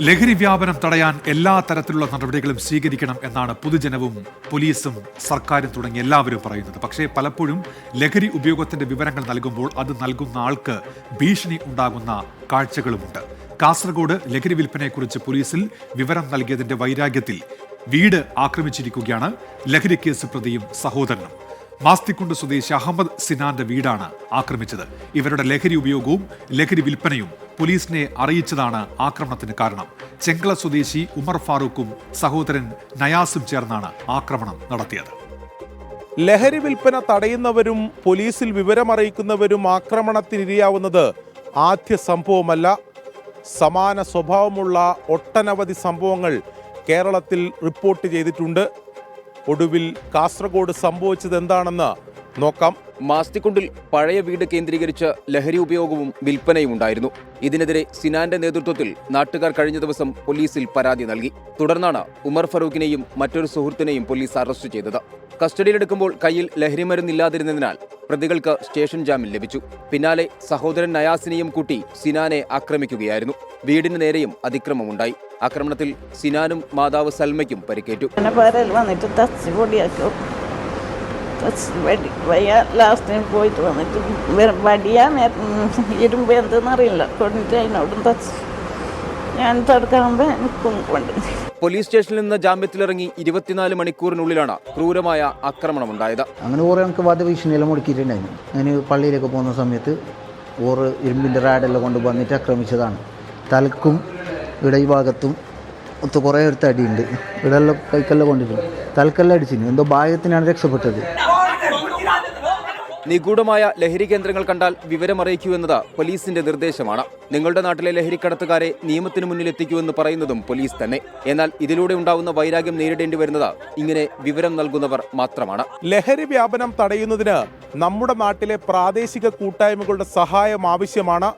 ലഹരി വ്യാപനം തടയാൻ എല്ലാ തരത്തിലുള്ള നടപടികളും സ്വീകരിക്കണം എന്നാണ് പൊതുജനവും പോലീസും സർക്കാരും തുടങ്ങി എല്ലാവരും പറയുന്നത്. പക്ഷേ പലപ്പോഴും ലഹരി ഉപയോഗത്തിന്റെ വിവരങ്ങൾ നൽകുമ്പോൾ അത് നൽകുന്ന ആൾക്ക് ഭീഷണി ഉണ്ടാകുന്ന കാഴ്ചകളുമുണ്ട്. കാസർഗോഡ് ലഹരി വിൽപ്പനയെക്കുറിച്ച് പോലീസിൽ വിവരം നൽകിയതിന്റെ വൈരാഗ്യത്തിൽ വീട് ആക്രമിച്ചിരിക്കുകയാണ് ലഹരി കേസ് പ്രതിയും സഹോദരനും. മാസ്തിക്കുണ്ട് സ്വദേശി അഹമ്മദ് സിനാന്റെ വീടാണ് ആക്രമിച്ചത്. ഇവരുടെ ലഹരി ഉപയോഗവും ലഹരി വിൽപ്പനയും പോലീസിനെ അറിയിച്ചതാണ് ആക്രമണത്തിന് കാരണം. ചെങ്കള സ്വദേശി ഉമർ ഫാറൂഖും സഹോദരൻ നയാസും ചേർന്നാണ് ആക്രമണം നടത്തിയത്. ലഹരി വിൽപ്പന തടയുന്നവരും പോലീസിൽ വിവരമറിയിക്കുന്നവരും ആക്രമണത്തിനിരയാവുന്നത് ആദ്യ സംഭവമല്ല. സമാന സ്വഭാവമുള്ള ഒട്ടനവധി സംഭവങ്ങൾ കേരളത്തിൽ റിപ്പോർട്ട് ചെയ്തിട്ടുണ്ട്. ഒടുവിൽ കാസർഗോഡ് സംഭവിച്ചത് എന്താണെന്ന് നോക്കാം. മാസ്തിക്കുണ്ടിൽ പഴയ വീട് കേന്ദ്രീകരിച്ച ലഹരി ഉപയോഗവും വിൽപ്പനയും ഉണ്ടായിരുന്നു. ഇതിനെതിരെ സിനാന്റെ നേതൃത്വത്തിൽ നാട്ടുകാർ കഴിഞ്ഞ ദിവസം പോലീസിൽ പരാതി നൽകി. തുടർന്നാണ് ഉമർ ഫറൂഖിനെയും മറ്റൊരു സുഹൃത്തിനെയും പോലീസ് അറസ്റ്റ് ചെയ്തത്. കസ്റ്റഡിയിലെടുക്കുമ്പോൾ കയ്യിൽ ലഹരിമരുന്നില്ലാതിരുന്നതിനാൽ പ്രതികൾക്ക് സ്റ്റേഷൻ ജാമ്യം ലഭിച്ചു. പിന്നാലെ സഹോദരൻ നയാസിനെയും കൂട്ടി സിനാനെ ആക്രമിക്കുകയായിരുന്നു. വീടിന് നേരെയും അതിക്രമമുണ്ടായി. ആക്രമണത്തിൽ സിനാനും മാതാവ് സൽമയ്ക്കും പരിക്കേറ്റു. വന്നിട്ട് വടി വയ്യ. ലാസ്റ്റ് ടൈം പോയിട്ട് വന്നിട്ട് വെറും വടിയാ ഇരുമ്പ് എന്തെന്നറിയില്ല കൊണ്ടിട്ട് അതിനോടും തച്ച്. ഞാൻ തടുക്കാകുമ്പോൾ നിൽക്കും കൊണ്ട്. പോലീസ് സ്റ്റേഷനിൽ നിന്ന് ജാമ്യത്തിലിറങ്ങി ഇരുപത്തിനാല് മണിക്കൂറിനുള്ളിലാണ് ക്രൂരമായ ആക്രമണമുണ്ടായത്. അങ്ങനെ ഓറ് ഞങ്ങൾക്ക് വധഭീഷണിയെല്ലാം മുടക്കിയിട്ടുണ്ടായിരുന്നു. ഞാൻ പള്ളിയിലേക്ക് പോകുന്ന സമയത്ത് ഓറ് ഇരുമ്പിന്റെ റാഡെല്ലാം കൊണ്ട് വന്നിട്ട് ആക്രമിച്ചതാണ്. തലക്കും ഇവിടെ ഈ ഭാഗത്തും ഒത്ത് കുറേ അടുത്ത് അടിയുണ്ട് ഇവിടെ എല്ലാം കൈക്കെല്ലാം കൊണ്ടിട്ടുണ്ട് തലക്കെല്ലാം അടിച്ചിരുന്നു. എന്തോ ഭാഗ്യത്തിനാണ് രക്ഷപ്പെട്ടത്. നിഗൂഢമായ ലഹരി കേന്ദ്രങ്ങൾ കണ്ടാൽ വിവരമറിയിക്കൂ എന്നത് പോലീസിന്റെ നിർദ്ദേശമാണ്. നിങ്ങളുടെ നാട്ടിലെ ലഹരിക്കടത്തുകാരെ നിയമത്തിന് മുന്നിൽ എത്തിക്കൂ എന്ന് പറയുന്നതും പോലീസ് തന്നെ. എന്നാൽ ഇതിലൂടെ ഉണ്ടാവുന്ന വൈരാഗ്യം നേരിടേണ്ടി വരുന്നത് ഇങ്ങനെ വിവരം നൽകുന്നവർ മാത്രമാണ്. ലഹരി വ്യാപനം തടയുന്നതിന് നമ്മുടെ നാട്ടിലെ പ്രാദേശിക കൂട്ടായ്മകളുടെ സഹായം ആവശ്യമാണ്.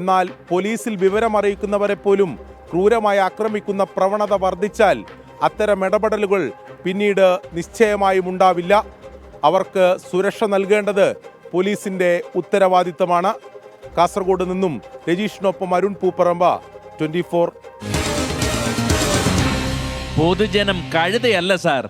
എന്നാൽ പോലീസിൽ വിവരമറിയിക്കുന്നവരെ പോലും ക്രൂരമായി ആക്രമിക്കുന്ന പ്രവണത വർദ്ധിച്ചാൽ അത്തരം ഇടപെടലുകൾ പിന്നീട് നിശ്ചയമായും ഉണ്ടാവില്ല. അവർക്ക് സുരക്ഷ നൽകേണ്ടത് പോലീസിന്റെ ഉത്തരവാദിത്തമാണ്. കാസർഗോഡ് നിന്നും രജീഷിനൊപ്പം അരുൺ പൂപ്പറമ്പ ട്വന്റി പൊതുജനം കഴുതയല്ല സാർ.